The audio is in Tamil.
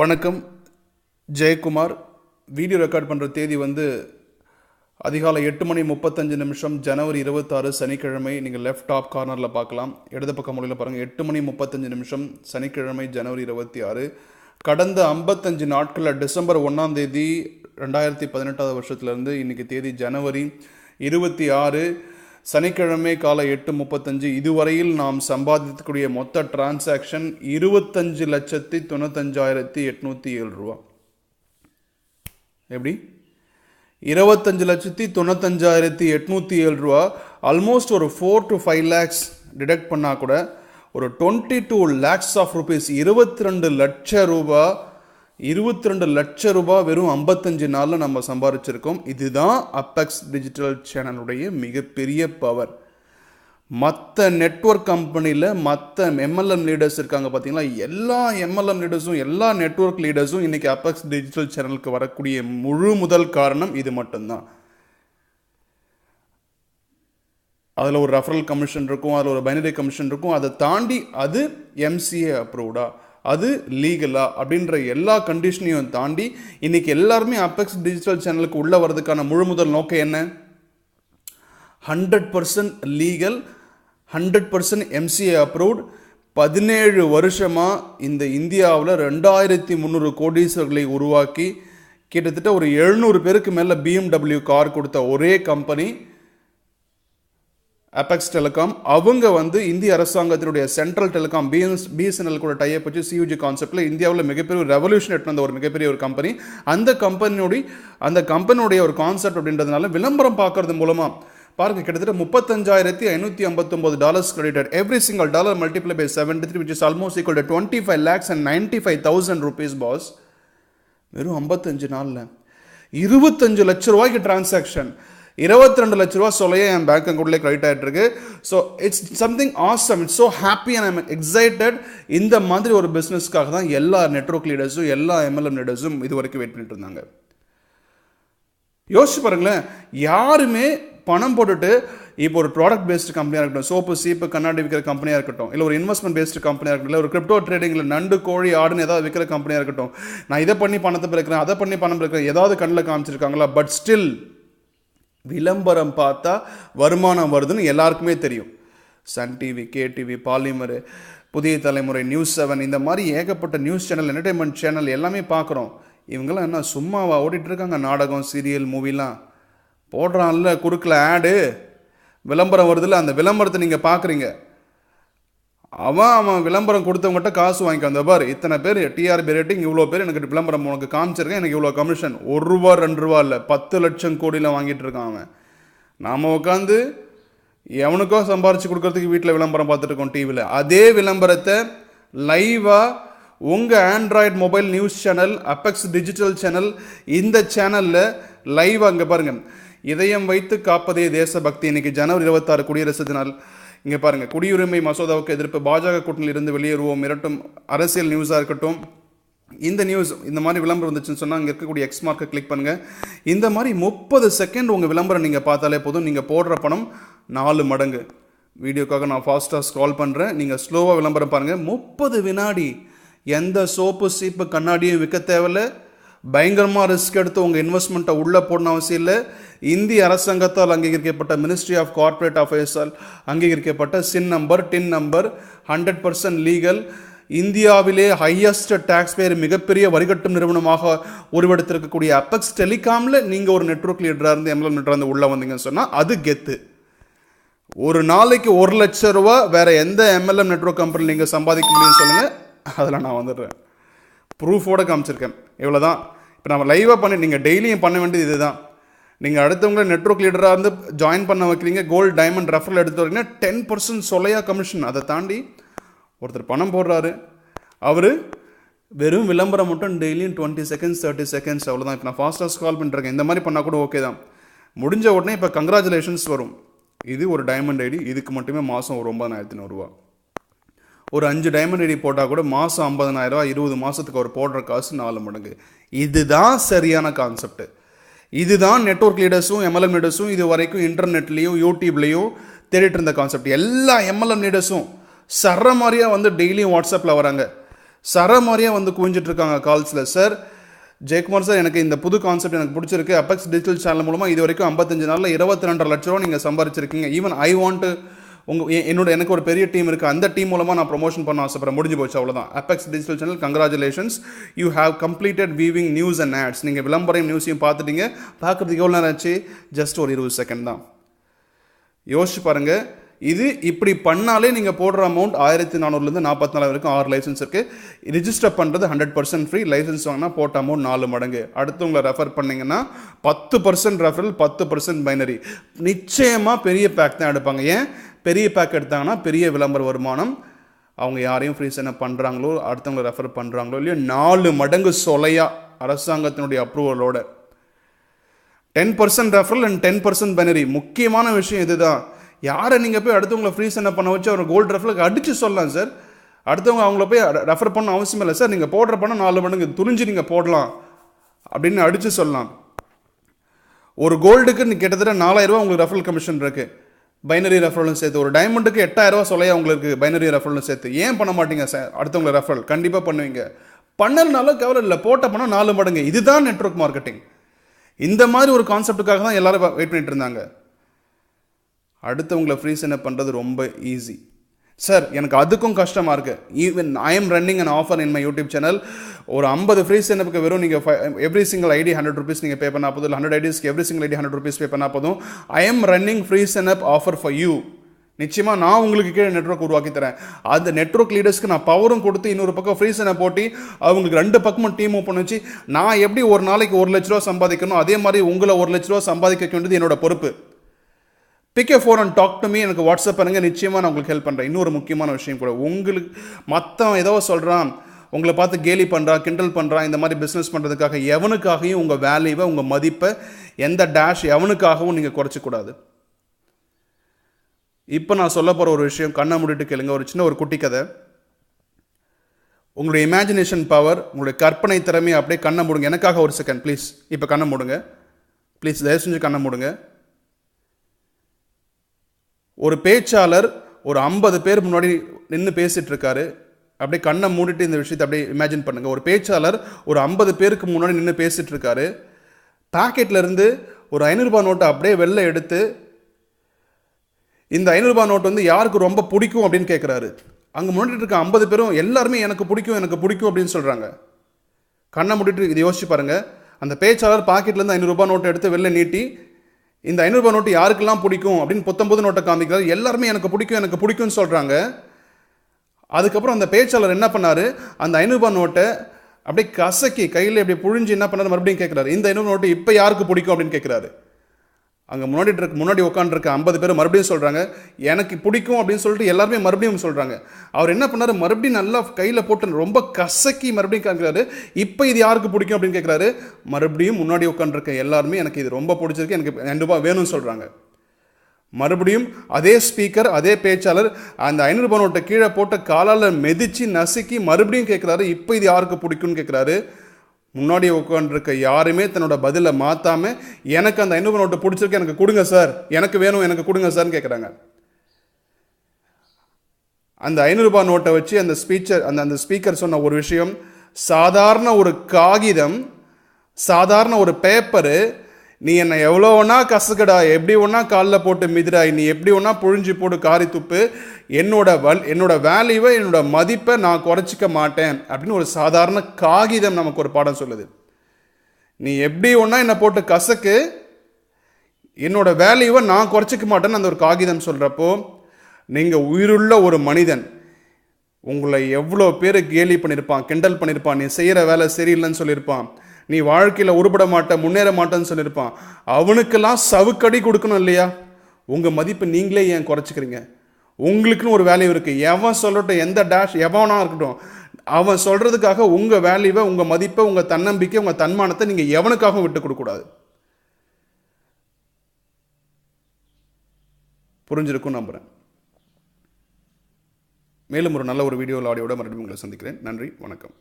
வணக்கம். ஜெயக்குமார். வீடியோ ரெக்கார்ட் பண்ணுற தேதி வந்து அதிகாலை எட்டு மணி முப்பத்தஞ்சு நிமிஷம் ஜனவரி இருபத்தாறு சனிக்கிழமை. நீங்கள் லெஃப்ட் டாப் கார்னரில் பார்க்கலாம். இடது பக்கம் மொழியில் பாருங்கள் எட்டு மணி முப்பத்தஞ்சு நிமிஷம் சனிக்கிழமை ஜனவரி இருபத்தி ஆறு கடந்த ஐம்பத்தஞ்சு நாட்களில் டிசம்பர் ஒன்றாம் தேதி ரெண்டாயிரத்தி பதினெட்டாவது வருஷத்துலேருந்து இன்னைக்கு தேதி ஜனவரி இருபத்தி ஆறு சனிக்கிழமை காலை எட்டு முப்பத்தஞ்சு இதுவரையில் நாம் சம்பாதிக்கக்கூடிய மொத்த டிரான்சாக்ஷன் இருபத்தஞ்சு லட்சத்தி தொண்ணூத்தஞ்சாயிரத்தி எட்நூற்றி ஏழு ரூபா. எப்படி? இருபத்தஞ்சு லட்சத்தி தொண்ணூத்தஞ்சாயிரத்தி எட்நூற்றி ஏழு ரூபா. ஆல்மோஸ்ட் ஒரு four to five lakhs detect பண்ணால் கூட ஒரு twenty two lakhs of rupees இருபத்தி ரெண்டு லட்ச ரூபா இருபத்தி ரெண்டு லட்ச ரூபாய் வெறும் ஐம்பத்தஞ்சு நாளில் நம்ம சம்பாதிச்சிருக்கோம் இதுதான் அப்பெக்ஸ் டிஜிட்டல் சேனலுடைய மிகப்பெரிய பவர் மற்ற நெட்வொர்க் கம்பெனியில் மற்ற எம்எல்எம் லீடர்ஸ் இருக்காங்க பார்த்தீங்களா எல்லா எம்எல்எம் லீடர்ஸும் எல்லா நெட்வொர்க் லீடர்ஸும் இன்றைக்கி அப்பெக்ஸ் டிஜிட்டல் சேனலுக்கு வரக்கூடிய முழு முதல் காரணம் இது மட்டும்தான். அதில் ஒரு ரெஃபரல் கமிஷன் இருக்கும் அதில் ஒரு பைனரி கமிஷன் இருக்கும். அதை தாண்டி அது எம்சிஏ அப்ரூவ்டா அது லீகலா அப்படின்ற எல்லா கண்டிஷனையும் தாண்டி இன்றைக்கி எல்லாருமே அப்பெக்ஸ் டிஜிட்டல் சேனலுக்கு உள்ளே வர்றதுக்கான முழு முதல் நோக்கம் என்ன? Hundred percent legal hundred percent MCA approved பதினேழு வருஷமாக இந்த இந்தியாவில் ரெண்டாயிரத்தி முந்நூறு கோடீஸ்வர்களை உருவாக்கி கிட்டத்தட்ட ஒரு எழுநூறு பேருக்கு மேலே பிஎம்டபிள்யூ கார் கொடுத்த ஒரே கம்பெனி அபெக்ஸ் டெலிகாம் அவங்க வந்து இந்திய அரசாங்கத்தினுடைய சென்ட்ரல் டெலிகாம் பிஎஸ் பிஎஸ்என்எல் கூட டைப் வச்சு சியூஜி கான்செப்டில் இந்தியாவில் மிகப்பெரிய ஒரு ரெவல்யூஷன் எட்டு வந்த ஒரு மிகப்பெரிய ஒரு கம்பெனி அந்த கம்பெனியோடைய அந்த கம்பெனியுடைய ஒரு கான்செப்ட் அப்படின்றதுனால விளம்பரம் பார்க்கறது மூலமாக பாருங்க கிட்டத்தட்ட முப்பத்தஞ்சாயிரத்தி ஐநூற்றி ஐம்பத்தொம்பது dollars credit every single dollar multiply by seventy three which is almost equal to twenty five lakhs and ninety five thousand rupees boss வெறும் ஐம்பத்தஞ்சு நாளில். இருபத்தஞ்சு லட்ச ரூபாய்க்கு டிரான்சாக்ஷன் இருபத்தி ரெண்டு லட்ச ரூபா சொல்லையே என் பேங்க் அக்கௌண்ட்லேயே கிரெடிட் ஆகிட்டு இருக்கு so it's something awesome it's so happy and I'm excited இந்த மாதிரி ஒரு பிஸ்னஸ்க்காக தான் எல்லா நெட்ஒர்க் லீடர்ஸும் எல்லா எம்எல்எம் லீடர்ஸும் இது வரைக்கும் வெயிட் பண்ணிட்டு இருந்தாங்க. யோசிச்சு பாருங்களேன் யாருமே பணம் போட்டுட்டு இப்போ ஒரு ப்ராடக்ட் பேஸ்டு கம்பெனியாக இருக்கட்டும் சோப்பு சீப்பு கண்ணாடி விற்கிற கம்பெனியாக இருக்கட்டும் இல்லை ஒரு இன்வெஸ்ட்மெண்ட் பேஸ்டு கம்பெனியாக இருக்கட்டும் இல்லை ஒரு கிரிப்டோ ட்ரேடிங்கில் நண்டு கோழி ஆடுன்னு ஏதாவது விற்கிற கம்பெனியாக இருக்கட்டும் நான் இதை பண்ணி பணத்தை பிறக்கிறேன் அதை பண்ணி பணம் பிறக்கிறேன் ஏதாவது கண்ணில் காமிச்சிருக்காங்களா? பட் ஸ்டில் விளம்பரம் பார்த்தா வருமானம் வருதுன்னு எல்லாருக்குமே தெரியும். Sun TV K TV Polimer புதிய தலைமுறை நியூஸ் செவன் இந்த மாதிரி ஏகப்பட்ட நியூஸ் சேனல் என்டர்டைன்மெண்ட் சேனல் எல்லாமே பார்க்குறோம். இவங்கெல்லாம் என்ன சும்மாவா ஓடிட்டு இருக்காங்க நாடகம் சீரியல் மூவிலாம் போடுறான்ல குறுக்கில் ஆடு விளம்பரம் வருதுல்ல அந்த விளம்பரத்தை நீங்கள் பார்க்குறீங்க. அவன் அவன் விளம்பரம் கொடுத்தவங்ககிட்ட காசு வாங்கிக்க அந்த பார். இத்தனை பேர் டிஆர்பி ரேட்டிங் இவ்வளோ பேர் எனக்கு விளம்பரம் உனக்கு காமிச்சிருக்கேன் எனக்கு இவ்வளோ கமிஷன் ஒரு ரூபா ரெண்டு ரூபா இல்லை பத்து லட்சம் கோடியில் வாங்கிட்டு இருக்கான் அவன். நாம் உட்காந்து எவனுக்கோ சம்பாரிச்சு கொடுக்கறதுக்கு வீட்டில் விளம்பரம் பார்த்துட்டு இருக்கோம் டிவியில் அதே விளம்பரத்தை லைவாக உங்கள் Android mobile news channel Apex digital channel இந்த சேனலில் லைவாக அங்கே பாருங்கள் இதயம் வைத்து காப்பதே தேசபக்தி. இன்னைக்கு ஜனவரி இருபத்தாறு குடியரசு தினால் இங்கே பாருங்கள் குடியுரிமை மசோதாவுக்கு எதிர்ப்பு. பாஜக கூட்டணியில் இருந்து வெளியேறுவோம் மிரட்டும் அரசியல் நியூஸாக இருக்கட்டும். இந்த நியூஸ் இந்த மாதிரி விளம்பரம் வந்துச்சுன்னு சொன்னால் அங்கே இருக்கக்கூடிய எக்ஸ் மார்க்கை கிளிக் பண்ணுங்கள் இந்த மாதிரி முப்பது செகண்ட் உங்கள் விளம்பரம் நீங்கள் பார்த்தாலே போதும். நீங்கள் போடுற பணம் நாலு மடங்கு. வீடியோக்காக நான் ஃபாஸ்ட்டாக ஸ்க்ரால் பண்ணுறேன் நீங்கள் ஸ்லோவாக விளம்பரம் பாருங்கள் முப்பது வினாடி எந்த சோப்பு சீப்பு கண்ணாடியும் விற்க தேவையில்ல. பயங்கரமாக ரிஸ்க் எடுத்து உங்கள் இன்வெஸ்ட்மெண்ட்டை உள்ளே போடணும் அவசியம் இல்லை. இந்திய அரசாங்கத்தால் அங்கீகரிக்கப்பட்ட மினிஸ்ட்ரி ஆஃப் கார்ப்பரேட் அஃபேர்ஸால் அங்கீகரிக்கப்பட்ட CIN number TIN number hundred percent legal இந்தியாவிலே ஹையஸ்ட் டேக்ஸ் பேர் மிகப்பெரிய வரிகட்டும் நிறுவனமாக உருவெடுத்திருக்கக்கூடிய அப்பெக்ஸ் டெலிகாமில் நீங்கள் ஒரு நெட்ஒர்க் லீடராக இருந்து எம்எல்எம் லீடராக இருந்து உள்ளே வந்தீங்கன்னு சொன்னால் அது கெத்து. ஒரு நாளைக்கு ஒரு லட்ச ரூபா வேறு எந்த எம்எல்எம் நெட்ஒர்க் கம்பெனி நீங்கள் சம்பாதிக்க முடியும்னு சொல்லுங்கள் அதில் நான் வந்துடுறேன். ப்ரூஃபோட காமிச்சிருக்கேன். இவ்வளோ தான் இப்போ நம்ம லைவாக பண்ணி நீங்கள் டெய்லியும் பண்ண வேண்டியது இதுதான். நீங்கள் அடுத்தவங்களை நெட்ஒர்க் லீடராக இருந்து ஜாயின் பண்ண வைக்கிறீங்க கோல்டு டைமண்ட் ரெஃபரல் எடுத்து வரீங்கன்னா டென் பர்சன்ட் சொலையா கமிஷன் அதை தாண்டி ஒருத்தர் பணம் போடுறாரு. அவர் வெறும் விளம்பரம் மட்டும் டெய்லியும் டுவெண்ட்டி செகண்ட்ஸ் தேர்ட்டி செகண்ட்ஸ் அவ்வளோதான் இப்போ நான் ஃபாஸ்ட்டாக கால் பண்ணிருக்கேன். இந்த மாதிரி பண்ணால் கூட ஓகே தான். முடிஞ்ச உடனே இப்போ கங்க்ராச்சுலேஷன்ஸ் வரும். இது ஒரு டைமண்ட் ஐடி இதுக்கு மட்டுமே மாதம் ஒரு ஒன்பதாயிரத்தி நூறுரூவா ஒரு அஞ்சு டைமண்ட் ஐடி போட்டால் கூட மாதம் ஐம்பதனாயிரரூவா இருபது மாதத்துக்கு அவர் போடுற காசு நாலு மடங்கு. இதுதான் சரியான கான்செப்ட் இதுதான் நெட்ஒர்க் லீடர்ஸும் எம்எல்எம் லீடர்ஸும் இது வரைக்கும் இன்டர்நெட்லேயும் யூடியூப்லேயும் தேடிட்டு இருந்த கான்செப்ட் எல்லா எம்எல்எம் லீடர்ஸும் சர மாதிரியாக வந்து டெய்லியும் வாட்ஸ்அப்பில் வராங்க. சர மாதிரியாக வந்து குவிஞ்சிட்ருக்காங்க கால்ஸில் சார் ஜெயக்குமார் சார் எனக்கு இந்த புது கான்செப்ட் எனக்கு பிடிச்சிருக்கு. அப்பெக்ஸ் டிஜிட்டல் சேனல் மூலமாக இது வரைக்கும் ஐம்பத்தஞ்சு நாளில் இருபத்தி ரெண்டரை லட்ச ரூபா நீங்கள் சம்பாரிச்சிருக்கீங்க. ஈவன் ஐ வாண்ட் உங்கள் என்னோட எனக்கு ஒரு பெரிய டீம் இருக்குது அந்த டீம் மூலமாக நான் ப்ரொமோஷன் பண்ண ஆசைப்பட முடிஞ்சு போச்சு அவ்வளோதான் Apex digital channel congratulations you have completed viewing news and ads நீங்கள் விளம்பரம் நியூஸையும் பார்த்துட்டீங்க. பார்க்குறதுக்கு எவ்வளோ நேரம் ஆச்சு? ஜஸ்ட் ஒரு இருபது செகண்ட் தான். யோசிச்சு பாருங்கள் இது இப்படி பண்ணாலே நீங்கள் போடுற அமௌண்ட் ஆயிரத்தி நானூறுலேருந்து நாற்பத்தி நாலு வரைக்கும் ஆறு லைசன்ஸ் இருக்குது ரிஜிஸ்டர் பண்ணுறது ஹண்ட்ரட் பர்சன்ட் ஃப்ரீ லைசன்ஸ் வாங்கினா போட்ட அமௌண்ட் நாலு மடங்கு. அடுத்து உங்களை ரெஃபர் பண்ணிங்கன்னா பத்து பர்சன்ட் ரெஃபரல் பத்து பர்சன்ட் பைனரி நிச்சயமாக பெரிய பேக் தான் எடுப்பாங்க. ஏன்? பெரிய பேக் எடுத்தாங்கன்னா பெரிய விளம்பர வருமானம். அவங்க யாரையும் ஃப்ரீ என்ன பண்ணுறாங்களோ அடுத்தவங்களை ரெஃபர் பண்ணுறாங்களோ இல்லையோ நாலு மடங்கு சொலையாக அரசாங்கத்தினுடைய அப்ரூவலோட ten percent referral and ten percent binary முக்கியமான விஷயம் இதுதான். யாரை நீங்கள் போய் அடுத்தவங்களை ஃப்ரீஸ் என்ன பண்ண வச்சு அவர் கோல்டு ரெஃபரலுக்கு அடித்து சொல்லலாம் சார் அடுத்தவங்க அவங்கள போய் ரெஃபர் பண்ண அவசியம் இல்லை சார் நீங்கள் போடுற பணம் நாலு மடங்கு துணிஞ்சு நீங்கள் போடலாம் அப்படின்னு அடித்து சொல்லலாம். ஒரு கோல்டுக்கு நீ கிட்டத்தட்ட நாலாயிரரூவா உங்களுக்கு ரெஃபரல் கமிஷன் இருக்குது பைனரி ரெஃபரலும் சேர்த்து. ஒரு டைமண்டுக்கு எட்டாயிரரூவா சொல்லையா உங்களுக்கு பைனரி ரெஃபரலும் சேர்த்து. ஏன் பண்ண மாட்டீங்க சார் அடுத்தவங்களை ரெஃபரல் கண்டிப்பாக பண்ணுவீங்க. பண்ணலனாலும் கவலை இல்லை. போட்ட பணம் நாலு மடங்கு. இதுதான் நெட்வொர்க் மார்க்கெட்டிங் இந்த மாதிரி ஒரு கான்செப்டுக்காக தான் எல்லோரும் வெயிட் பண்ணிட்டு இருந்தாங்க. அடுத்தவங்களை ஃப்ரீ பண்ணுறது ரொம்ப ஈஸி சார் எனக்கு அதுக்கும் கஷ்டமாக இருக்குது even I am running and offer in my YouTube channel ஒரு ஐம்பது ஃப்ரீ சென்அப்புக்கு வெறும் நீங்கள் every single ID hundred rupees நீங்கள் பே பண்ணா போதும். இல்லை hundred ஐடிஸ்க்கு every single ID hundred rupees pay பண்ணா போதும். I am running free sign up offer for you நிச்சயமாக நான் உங்களுக்கு கீழே நெட்ஒர்க் உருவாக்கி தரேன். அந்த நெட்ஒர்க் லீடர்ஸ்க்கு நான் பவரும் கொடுத்து இன்னொரு பக்கம் ஃப்ரீ போட்டி அவங்களுக்கு ரெண்டு பக்கமும் டீம் ஓப்பன் வச்சு நான் எப்படி ஒரு நாளைக்கு ஒரு லட்ச ரூபா சம்பாதிக்கணும்? அதே மாதிரி உங்களை ஒரு லட்ச ரூபா சம்பாதிக்க வேண்டியது என்னோட பொறுப்பு. Pick a phone and talk to me எனக்கு வாட்ஸ்அப் பண்ணுங்க. நிச்சயமாக நான் உங்களுக்கு ஹெல்ப் பண்ணுறேன் இன்னொரு முக்கியமான விஷயம் கூட உங்களுக்கு மற்றவன் ஏதோ சொல்கிறான் உங்களை பார்த்து கேலி பண்ணுறான் கிண்டல் பண்ணுறான் இந்த மாதிரி பிஸ்னஸ் பண்ணுறதுக்காக எவனுக்காகவும் உங்கள் வேல்யூவை உங்கள் மதிப்பை எந்த டேஷ் எவனுக்காகவும் நீங்கள் குறைச்சிக்கூடாது. இப்போ நான் சொல்ல போகிற ஒரு விஷயம் கண்ணை மூடிட்டு கேளுங்க. ஒரு சின்ன ஒரு குட்டி கதை. உங்களுடைய இமேஜினேஷன் பவர் உங்களுடைய கற்பனை திறமை அப்படியே கண்ணை மூடுங்க. எனக்காக ஒரு செகண்ட் ப்ளீஸ் இப்போ கண்ணை மூடுங்க. ப்ளீஸ் தயவு செஞ்சு கண்ணை மூடுங்க. ஒரு பேச்சாளர் ஒரு ஐம்பது பேர் முன்னாடி நின்று பேசிகிட்டு இருக்காரு அப்படியே கண்ணை மூடிட்டு இந்த விஷயத்தை அப்படியே இமேஜின் பண்ணுங்கள் ஒரு பேச்சாளர் ஒரு ஐம்பது பேருக்கு முன்னாடி நின்று பேசிகிட்டு இருக்காரு பாக்கெட்ல இருந்து ஒரு ஐநூறுரூபா நோட்டை அப்படியே வெளில எடுத்து இந்த ஐநூறுரூபா நோட் வந்து யாருக்கு ரொம்ப பிடிக்கும் அப்படின்னு கேட்குறாரு அங்கே முன்னாடி இருக்க ஐம்பது பேரும் எல்லாருமே எனக்கு பிடிக்கும் எனக்கு பிடிக்கும் அப்படின்னு சொல்கிறாங்க கண்ணை மூடிட்டு இதை யோசிச்சு பாருங்கள் அந்த பேச்சாளர் பாக்கெட்லேருந்து ஐநூறுரூபா நோட்டை எடுத்து வெளில நீட்டி இந்த ஐநூறுரூபா நோட்டு யாருக்கெல்லாம் பிடிக்கும் அப்படின்னு புத்தம்போது நோட்டை காமிக்கிறார். எல்லாருமே எனக்கு பிடிக்கும் எனக்கு பிடிக்கும்னு சொல்கிறாங்க அதுக்கப்புறம் அந்த பேச்சாளர் என்ன பண்ணார்? அந்த ஐநூறுரூபா நோட்டை அப்படியே கசக்கி கையில் இப்படி புழிஞ்சு என்ன பண்ணார்? மறுபடியும் கேட்குறாரு இந்த ஐநூறு நோட்டு இப்போ யாருக்கு பிடிக்கும் அப்படின்னு கேட்குறாரு அங்கே முன்னாடி இருக்க முன்னாடி உட்காந்துருக்க ஐம்பது பேர் மறுபடியும் சொல்கிறாங்க எனக்கு பிடிக்கும் அப்படின்னு சொல்லிட்டு எல்லாருமே மறுபடியும் சொல்கிறாங்க அவர் என்ன பண்ணார்? மறுபடியும் நல்லா கையில் போட்டு ரொம்ப கசக்கி மறுபடியும் கேட்குறாரு இப்போ இது யாருக்கு பிடிக்கும்? அப்படின்னு கேட்குறாரு மறுபடியும் முன்னாடி உட்காந்துருக்க எல்லாருமே எனக்கு இது ரொம்ப பிடிச்சிருக்கு எனக்கு ரெண்டு ரூபாய் வேணும்னு சொல்கிறாங்க மறுபடியும் அதே ஸ்பீக்கர் அதே பேச்சாளர் அந்த ஐநூறுபா நோட்டை கீழே போட்ட காலால் மெதிச்சு நசுக்கி மறுபடியும் கேட்குறாரு இப்போ இது யாருக்கு பிடிக்கும்னு? கேட்குறாரு முன்னாடி உட்காந்துருக்க யாருமே தன்னோட பதிலை மாற்றாமல் எனக்கு அந்த ஐநூறு நோட்டு பிடிச்சிருக்கு எனக்கு கொடுங்க சார். எனக்கு வேணும் எனக்கு கொடுங்க சார்னு கேட்குறாங்க அந்த ஐநூறுரூபா நோட்டை வச்சு அந்த ஸ்பீச்சர் அந்த அந்த ஸ்பீக்கர் சொன்ன ஒரு விஷயம் சாதாரண ஒரு காகிதம் சாதாரண ஒரு பேப்பரு நீ என்னை எவ்வளோ ஒன்றா கசுக்கடா? எப்படி ஒன்றா காலில் போட்டு மிதிராய்? நீ எப்படி ஒன்றா புழிஞ்சு போட்டு காரி துப்பு? என்னோட வல் என்னோட வேல்யூவை என்னோட மதிப்பை நான் குறைச்சிக்க மாட்டேன். அப்படின்னு ஒரு சாதாரண காகிதம் நமக்கு ஒரு பாடம் சொல்லுது. நீ எப்படி ஒன்றா என்னை போட்டு கசக்கு? என்னோட வேல்யூவை நான் குறைச்சிக்க மாட்டேன்னு அந்த ஒரு காகிதம் சொல்கிறப்போ நீங்கள் உயிருள்ள ஒரு மனிதன். உங்களை எவ்வளோ பேர் கேலி பண்ணியிருப்பான் கிண்டல் பண்ணியிருப்பான் நீ செய்கிற வேலை சரியில்லைன்னு சொல்லியிருப்பான். நீ வாழ்க்கையில் உருப்பட மாட்ட முன்னேற மாட்டேன்னு சொல்லியிருப்பான். அவனுக்கெல்லாம் சவுக்கடி கொடுக்கணும் இல்லையா? உங்கள் மதிப்பு நீங்களே ஏன் குறைச்சிக்கிறீங்க? உங்களுக்குன்னு ஒரு வேல்யூ இருக்குது எவன் சொல்லட்டும் எந்த டேஷ் எவனா இருக்கட்டும் அவன் சொல்கிறதுக்காக உங்கள் வேல்யூவை உங்கள் மதிப்பை உங்கள் தன்னம்பிக்கை உங்கள் தன்மானத்தை நீங்கள் எவனுக்காகவும் விட்டு கொடுக்கக்கூடாது புரிஞ்சிருக்கும் நம்புகிறேன் மேலும் ஒரு நல்ல ஒரு வீடியோ ஆடியோட மறுபடியும் உங்களை சந்திக்கிறேன். நன்றி வணக்கம்.